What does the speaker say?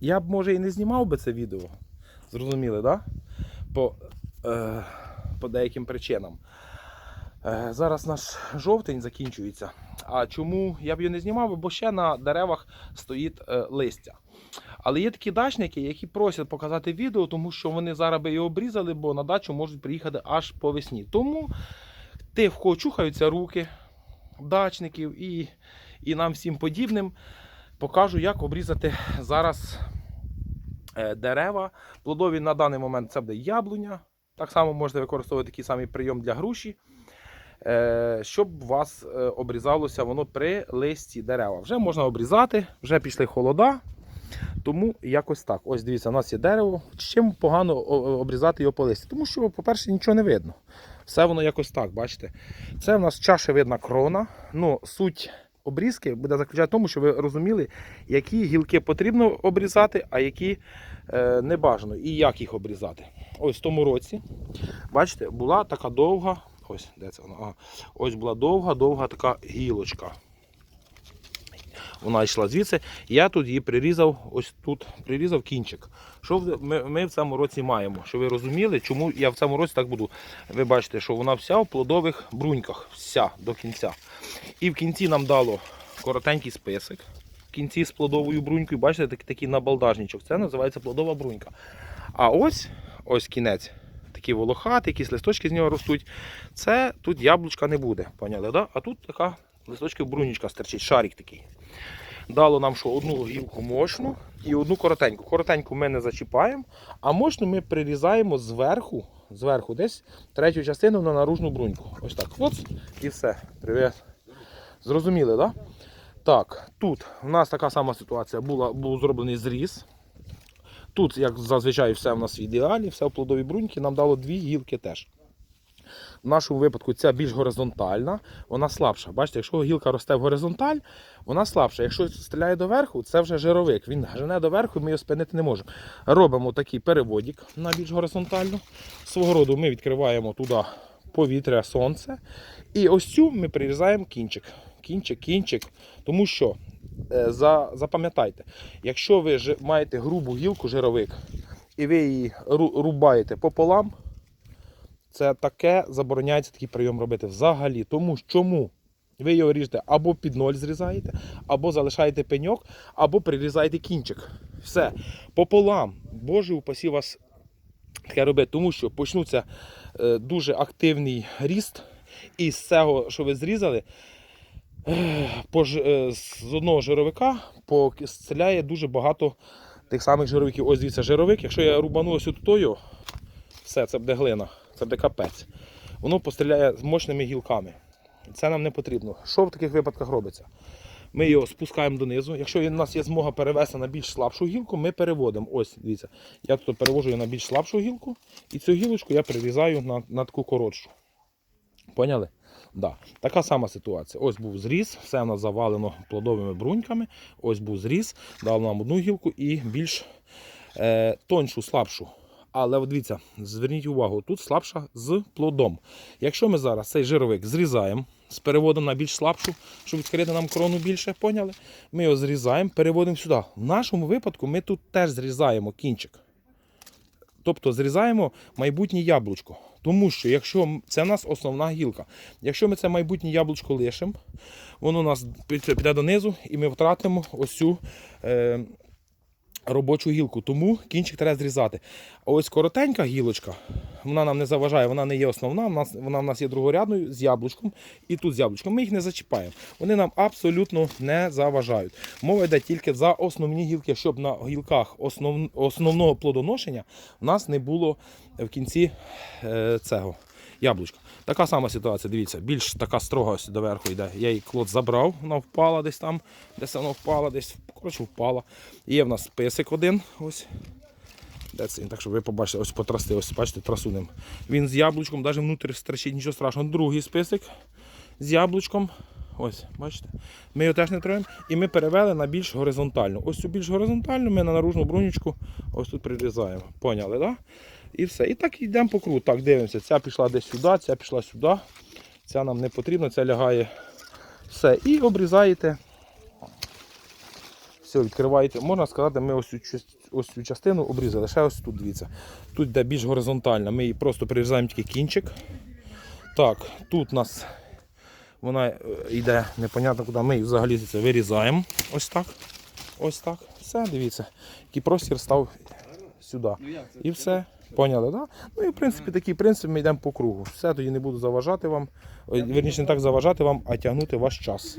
я б може і не знімав би це відео. Зрозуміли. Да? По, е, по деяким причинам. Е, зараз наш жовтень закінчується. А чому я б його не знімав? Бо ще на деревах стоїть е, листя. Але є такі дачники, які просять показати відео, тому що вони зараз би його обрізали, бо на дачу можуть приїхати аж по весні. Тому тих, в чухаються руки, дачників і, і нам всім подібним, покажу, як обрізати зараз е, дерева. Плодові на даний момент це буде яблуня. Так само можете використовувати такий самий прийом для груші. Е, щоб у вас е, обрізалося воно при листі дерева. Вже можна обрізати, вже пішли холода. Тому якось так. Ось дивіться, у нас є дерево. Чим погано обрізати його по листі? Тому що, по-перше, нічого не видно. Все воно якось так, бачите. Це в нас чашевидна крона. Ну, суть обрізки буде заключати в тому, що ви розуміли, які гілки потрібно обрізати, а які е, не бажано. І як їх обрізати. Ось в тому році, бачите, була така довга. Ось, де це вона? Ага. Ось була довга, довга така гілочка. Вона йшла звідси. Я тут її прирізав, ось тут прирізав кінчик. Що ми, ми в цьому році маємо? Що ви розуміли, чому я в цьому році так буду? Ви бачите, що вона вся в плодових бруньках, вся до кінця. І в кінці нам дало коротенький список. В кінці з плодовою брунькою, бачите, такий, такий набалдажничок. Це називається плодова брунька. А ось ось кінець. Такі волохати, якісь листочки з нього ростуть. Це тут яблучка не буде. Поняли, да? А тут така листочки брунічка стерчить, шарик такий. Дало нам що одну гілку мощну і одну коротеньку. Коротеньку ми не зачіпаємо, а мощну ми прирізаємо зверху, зверху десь третю частину на наружну бруньку. Ось так. От і все. Привіт. Зрозуміли, так? Да? Так, тут у нас така сама ситуація була, був зроблений зріз. Тут, як зазвичай, все в нас в ідеалі, все в плодовій бруньки, нам дало дві гілки теж. В нашому випадку ця більш горизонтальна, вона слабша. Бачите, якщо гілка росте в горизонталь, вона слабша. Якщо стріляє доверху, це вже жировик. Він жене доверху, ми його спинити не можемо. Робимо такий переводик на більш горизонтальну. Свого роду ми відкриваємо туди повітря, сонце. І ось цю ми прирізаємо кінчик. Кінчик, кінчик. Тому що е, за, запам'ятайте, якщо ви маєте грубу гілку, жировик, і ви її рубаєте пополам, це таке забороняється такий прийом робити взагалі. Тому чому? Ви його ріжете або під ноль зрізаєте, або залишаєте пеньок, або прирізаєте кінчик. Все. Пополам. Боже, упасі вас таке робити, тому що почнуться е, дуже активний ріст, і з цього, що ви зрізали, е, е, з одного жировика постріляє дуже багато тих самих жировиків. Ось дивіться, жировик. Якщо я рубану ось тою, все, це буде глина, це буде капець. Воно постріляє з мощними гілками. Це нам не потрібно. Що в таких випадках робиться? Ми його спускаємо донизу. Якщо у нас є змога перевести на більш слабшу гілку, ми переводимо. Ось, дивіться, я тут перевожу на більш слабшу гілку, і цю гілочку я прирізаю на, на таку коротшу. Поняли? Да. Така сама ситуація. Ось був зріз, все у нас завалено плодовими бруньками. Ось був зріз, дав нам одну гілку і більш е, тоншу, слабшу. Але от дивіться, зверніть увагу, тут слабша з плодом. Якщо ми зараз цей жировик зрізаємо з переводом на більш слабшу, щоб відкрити нам крону більше, поняли? Ми його зрізаємо, переводимо сюди. В нашому випадку ми тут теж зрізаємо кінчик. Тобто зрізаємо майбутнє яблучко. Тому що якщо це в нас основна гілка. Якщо ми це майбутнє яблучко лишимо, воно у нас піде донизу і ми втратимо ось цю е, робочу гілку. Тому кінчик треба зрізати. Ось коротенька гілочка, вона нам не заважає, вона не є основна, вона, вона в нас є другорядною з яблучком і тут з яблучком. Ми їх не зачіпаємо. Вони нам абсолютно не заважають. Мова йде тільки за основні гілки, щоб на гілках основ, основного плодоношення в нас не було в кінці е, цього яблучка. Така сама ситуація, дивіться, більш така строга ось доверху йде. Я її клот забрав, вона впала десь там, десь вона впала, десь коротше впала. Є в нас списик один. ось. Так, щоб ви побачили, ось потрасти, ось бачите, трасунем. Він з яблучком, навіть внутрі стричить, нічого страшного. Другий список з яблучком. Ось, бачите. Ми його теж не троємо. І ми перевели на більш горизонтальну. Ось цю більш горизонтальну ми на наружну брунючку ось тут прирізаємо. Поняли? Да? І все. І так йдемо по кругу. Так, дивимося. Ця пішла десь сюди, ця пішла сюди. Ця нам не потрібна, ця лягає. Все. І обрізаєте Все, відкриваєте. Можна сказати, ми ось цю, ось цю частину обрізали. Ще ось тут дивіться. Тут де більш горизонтальна. Ми її просто прирізаємо тільки кінчик. Так, тут у нас вона е, йде непонятно куди. Ми її взагалі це вирізаємо. Ось так. Ось так. Все, дивіться. Який простір став сюди. І все. Поняли. Да? Ну і в принципі такий принцип ми йдемо по кругу. Все, тоді не буду заважати вам. верніше не так заважати вам, а тягнути ваш час.